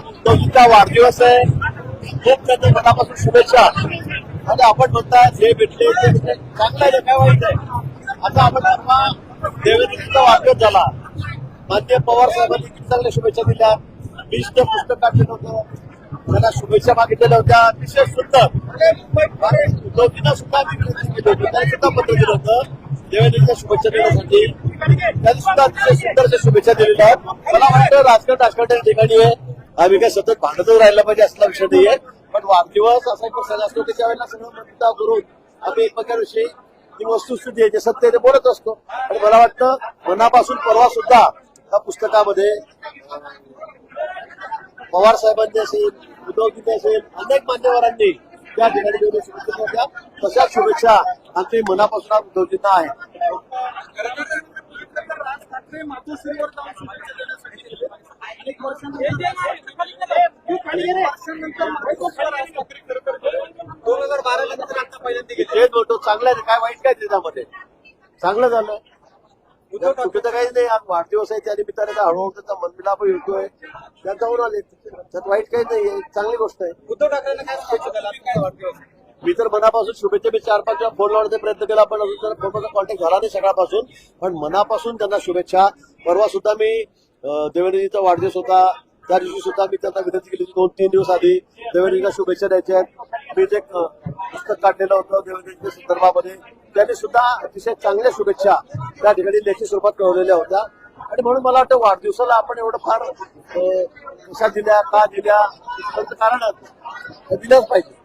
उद्धवजींचा वाढदिवस आहे. खूप त्यांना मनापासून शुभेच्छा. आणि आपण म्हणता जे भेटले ते चांगलं आहे काय वाईट आहे. आता आपण देवेंद्रजीचा वाढदिवस झाला. मान्य पवार साहेबांनी किती चांगल्या शुभेच्छा दिल्या. वीसच पुस्तक काढलेलं होतं. त्यांना शुभेच्छा मागितलेल्या होत्या. अतिशय सुंदर. उद्धवजींना सुद्धा आम्ही विनंती केली होती. त्यांनी सुद्धा पत्र दिलं होतं. देवेंद्रजींच्या शुभेच्छा देण्यासाठी त्यांनी सुद्धा अतिशय सुंदर शुभेच्छा दिलेल्या आहेत. मला वाटतं राजकारण राजकारणाच्या ठिकाणी आहे. आम्ही काय सतत भांडतच राहिला पाहिजे असला विषय नाहीये. पण वाढदिवस असा एक प्रसंग असतो त्याच्या वेळेला सगळं मुद्दा करून आम्ही एकमेकांविषयी ती वस्तुस्थिती आहे जे सत्य ते बोलत असतो. आणि मला वाटतं मनापासून परवा सुद्धा या पुस्तकामध्ये पवार साहेबांनी असेल उद्धवजींनी असेल अनेक मान्यवरांनी त्या ठिकाणी वेगवेगळ्या शुभेच्छा आणि ते मनापासून उद्धवजींना आहे. दोन हजार बारा नंतर आता पहिल्यांदा गेले तेच चांगलं आहे काय वाईट काय त्याच्यामध्ये? चांगलं झालं. उद्धव तर काही नाही. आज वाढदिवस आहे त्या निमित्ताने हळूहळू त्याचा मनमिलाप येतोय. त्या जाऊन आले. त्यात वाईट काही नाही चांगली गोष्ट आहे. उद्धव ठाकरेंना काय काय वाढदिवस मी तर मनापासून शुभेच्छा मी चार पाच वेळा फोन लावण्याचा प्रयत्न केला पण अजून तर फोनचा कॉन्टॅक्ट झाला नाही सकाळपासून. पण मनापासून त्यांना शुभेच्छा. परवा सुद्धा मी अं, देवेंद्रजीचा वाढदिवस होता. त्या दिवशी सुद्धा मी त्यांना विनंती केली होती दोन तीन दिवस आधी. देवेंद्रजीला शुभेच्छा द्यायच्या आहेत. मी जे पुस्तक काढलेलं होतं देवेंद्रजीच्या संदर्भामध्ये त्यांनी सुद्धा अतिशय चांगल्या शुभेच्छा त्या ठिकाणी लेखी स्वरूपात कळवलेल्या होत्या. आणि म्हणून मला वाटतं वाढदिवसाला आपण एवढं फार कशा दिल्या का दिल्या कारण दिल्याच पाहिजे.